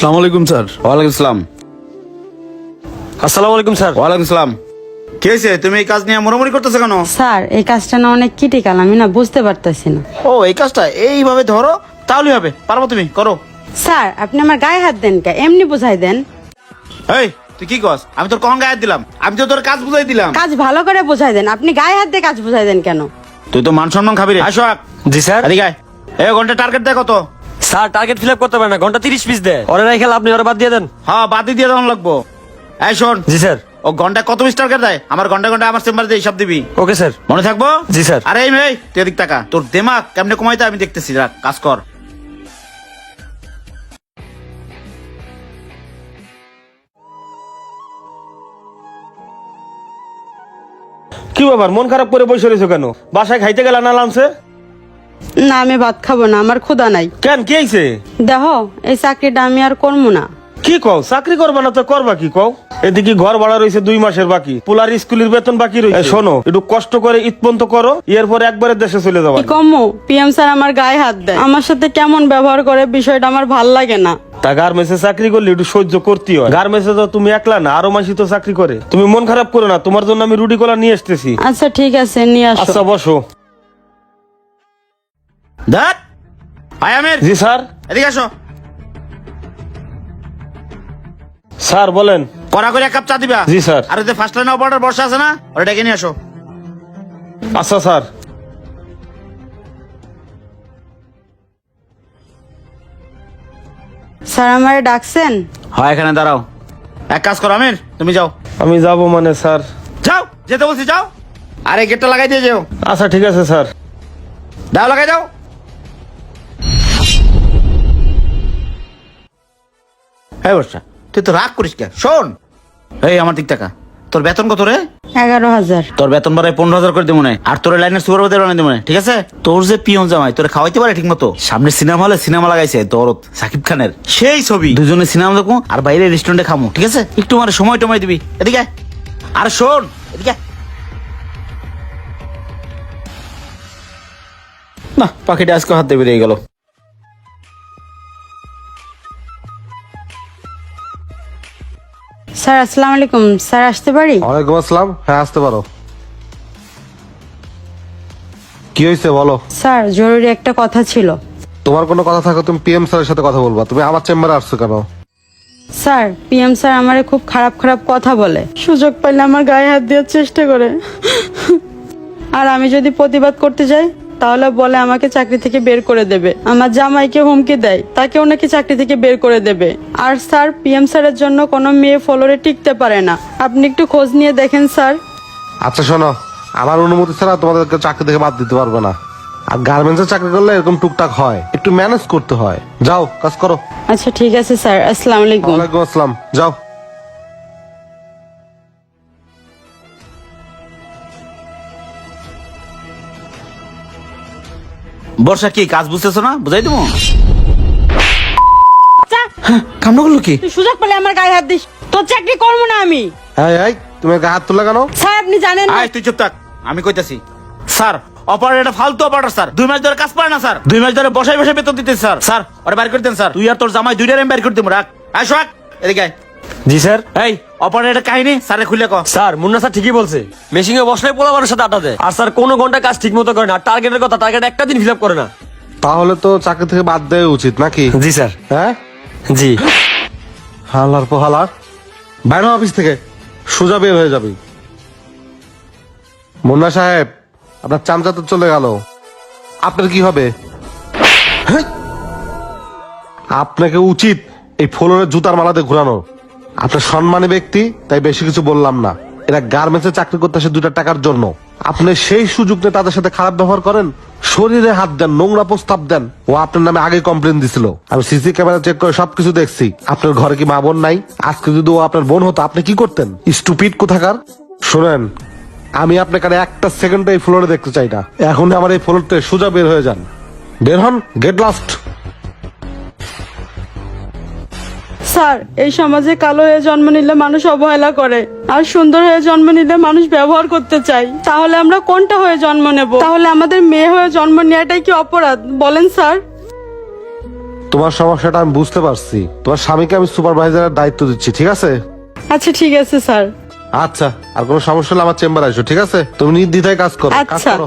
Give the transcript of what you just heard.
সালাম আলাইকুম স্যার। ওয়ালাইকুম সালাম। আসসালামু আলাইকুম স্যার। ওয়ালাইকুম সালাম। কি হয়েছে? তুমি এই কাজ নিয়ে মোড়ামুড়ি করতেছো কেন? স্যার এই কাজটা না অনেক ক্রিটিক্যাল আমি না বুঝতে পারতেছি না। ও এই কাজটা এইভাবে ধরো তাহলেই হবে। পারব তুমি করো। স্যার আপনি আমার গায়ে হাত দেন কে? এমনি বুঝাই দেন। এই তুই কি কস আমি তোর কখন গায়ে হাত দিলাম? আমি তো তোর কাজ বুঝাই দিলাম। কাজ ভালো করে বুঝাই দেন। আপনি গায়ে হাত দিয়ে কাজ বুঝাই দেন কেন? তুই তো মান সম্মান খাবি রে। আসো জি স্যার। এদিকে। এই ঘণ্টা টার্গেট দেয় কত স্যার টার্গেট ফিল আপ করতে পারে না ঘণ্টা তিরিশ পিস দেয়। ওরা রাই খেলা আপনি ওরা বাদ দিয়ে দেন। হ্যাঁ বাদি দিয়ে তখন লাগবো। এই শোন। জি স্যার। ও ঘণ্টা কত পিস টার্গেট দেয়? আমার ঘণ্টা ঘণ্টা আমার চেম্বারে দিয়ে সব দিবি। Okay sir. মনে থাকব? জি, স্যার। আরে এই মেয়ে তুই এদিক টাকা তোর দেমাগ কেমনে কমাইতে আমি দেখতেছি রাখ কাজ কর। কি ব্যাপার মন খারাপ করে বসে রয়েছো কেন? বাসায় খাইতে গেলে না লাঞ্চে না আমি ভাত খাব না আমার ক্ষুধা নাই। কেন কি হয়েছে দেখো এই চাকরিটা আমি আর করব না। কি কও চাকরি করবা না তো করবা কি কও? এদিকে ঘর ভাড়া রয়েছে দুই মাসের বাকি পোলার স্কুলের বেতন বাকি রয়েছে শোনো একটু কষ্ট করে ইতপন্ত করো এরপর একবারে দেশে চলে যাবা। কমু? পিএম স্যার আমার গায়ে হাত দেয়। আমার সাথে কেমন ব্যবহার করে বিষয়টা আমার ভালো লাগে না। তা গার্মেন্টসে চাকরি করলে একটু সহ্য করতে হয়। গার্মেন্টসে তো তুমি একলা না আরও মাসি তো চাকরি করে। তুমি মন খারাপ করো না তোমার জন্য আমি রুটি কলা নিয়ে আসতেছি। আচ্ছা ঠিক আছে নিয়ে আসো। আচ্ছা বসো। দেখ আয় আমির! জি স্যার। এদিকে আসো। স্যার বলেন। কড়া করে এক কাপ চা দিবা? জি, স্যার। আর ওই ফার্স্ট লাইন অপারেটর বর্ষা আছে না ওটা ডেকে নিয়ে আসো। আচ্ছা স্যার। স্যার আমারে ডাকছেন? হয় এখানে দাঁড়াও। এক কাজ করো আমির তুমি যাও। আমি যাব মানে স্যার। যাও যেতে বলছি যাও। আরে গেটটা লাগাই দিয়ে যাও। আচ্ছা ঠিক আছে স্যার। দাও লাগাই দাও। এই বর্ষা। তুই তো রাগ করিস কে শোন। এই আমার দিক টাকা। তোর বেতন কত রে? এগারো হাজার। তোর বেতন বাড়ায় পনেরো হাজার করে দেবো আর তোর লাইনের সুপার বাজার বানিয়ে দেবো ঠিক আছে? তোর যে পিয়ন জামাই তোর খাওয়াইতে পারে ঠিক মতো সামনে সিনেমা হলে সিনেমা লাগাইছে দরদ সাকিব খানের। সেই ছবি। দুজনে সিনেমা দেখব আর বাইরে রেস্টুরেন্টে খামো ঠিক আছে? একটু মানে সময় টময় দিবি। এদিকে আর শোন এদিকে। না পাখিটা আজকে হাত দিয়ে বেরিয়ে গেল। স্যার আসসালামু আলাইকুম। স্যার আসতে পারি? ওয়ালাইকুম আসসালাম। হ্যাঁ আসতে পারো। কি হয়েছে বলো? স্যার জরুরি একটা কথা ছিল। তোমার কোনো কথা থাকো তুমি পিএম স্যারের সাথে কথা বলবা। তুমি আমার চেম্বারে আসছো কেন? স্যার পিএম স্যার আমারে খুব খারাপ খারাপ কথা বলে। সুযোগ পাইলে আমার গায়ে হাত দেওয়ার চেষ্টা করে। আর আমি যদি প্রতিবাদ করতে যাই তাহলে বলে আমাকে চাকরি থেকে বের করে দেবে। আমার জামাইকে হুমকি দেয় তাকেও নাকি চাকরি থেকে বের করে দেবে। আর স্যার পিএম স্যারের জন্য কোনো মেয়ে ফলোরে টিকতে পারে না। আপনি একটু খোঁজ নিয়ে দেখেন স্যার। আচ্ছা শোনো। আমার অনুমতি ছাড়া তোমাদেরকে চাকরি থেকে বাদ দিতে পারবে না। আর গার্মেন্টসে চাকরি করলে এরকম টুকটাক হয়। একটু ম্যানেজ করতে হয়। যাও কাজ করো। আচ্ছা ঠিক আছে স্যার। আসসালামু আলাইকুম। ওয়ালাইকুম আসসালাম। যাও। বর্ষা কি কাজ বুঝতেছো না? বুঝাই দেবো কামড় করল কি? তুই সুযোগ পেলে আমার গায়ে হাত দিস। তোর চাকরি করব না আমি। এই এই তুমি গায়ে হাত তুলে কেন? স্যার আপনি জানেন না। আয় তুই চুপ থাক। আমি কইতাছি স্যার অপারেটর ফালতু অপারেটর স্যার। দুই মাস ধরে কাজ পারে না স্যার। দুই মাস ধরে বসাই বসে বেতন দিতে স্যার। স্যার ওরা বাইর করে দেন স্যার। তুই আর তোর জামাই দুইটার আমি বাইর করে দেবো রাখ। আয় সোহাগ এদিকে জি স্যার। এই অপারেটর কাহিনী স্যারে খুলে ক স্যার মুন্না স্যার ঠিকই বলছে। মেশিং এ বসলে পোলাবারের সাথে আটা দেয়। আর স্যার কোনো ঘণ্টা কাজ ঠিক মতো করে না। টার্গেটের কথা টার্গেট একটা দিন ফিল আপ করে না। তাহলে তো চাকরি থেকে বাদ দেওয়া উচিত নাকি? জি স্যার। হ্যাঁ? জি। হালার পোহালার। বাইরে অফিস থেকে। সোজা বের হয়ে যাবি। মুন্না সাহেব আপনার চামচা তো চলে গেল। আপনার কি হবে? হ্যাঁ? আপনাকে উচিত এই ফ্লোরের জুতার মালাতে ঘুরানো। আপনার সম্মানী ব্যক্তি, তাই বেশি কিছু বললাম না। এরা গার্মেন্টসে চাকরি করতে আসে দুটা টাকার জন্য। আপনি সেই সুযোগ নিয়ে তাদের সাথে খারাপ ব্যবহার করেন, শরীরে হাত দেন, নোংরা প্রস্তাব দেন। ও আপনার নামে আগে কমপ্লেন দিছিল। আমি সিসি ক্যামেরা চেক করে সবকিছু দেখছি। আপনার ঘরে কি মা বোন নাই? আজকে যদি ও আপনার বোন হতো, আপনি কি করতেন? স্টুপিড কোথাকার? শোনেন, আমি আপনাকে একটা সেকেন্ড এই ফ্লোরে দেখতে চাই না। এখন আমার এই ফ্লোরতে সোজা বের হয়ে যান। বের হন গেট লাস্ট স্যার এই সমাজে কালো হয়ে জন্ম নিলে মানুষ অবহেলা করে আর সুন্দর হয়ে জন্ম নিলে মানুষ ব্যবহার করতে চায়। তাহলে আমরা কোনটা হয়ে জন্ম নেব? তাহলে আমাদের মেয়ে হয়ে জন্ম নেওয়াটাই কি অপরাধ? বলেন স্যার। তোমার সমস্যাটা আমি বুঝতে পারছি। তোমার স্বামীকে আমি সুপারভাইজারের দায়িত্ব দিচ্ছি ঠিক আছে? আচ্ছা ঠিক আছে স্যার। আচ্ছা আর কোনো সমস্যা হলে আমার চেম্বার আসো ঠিক আছে? তুমি নির্দ্বিধায় কাজ করো কাজ আচ্ছা। করো।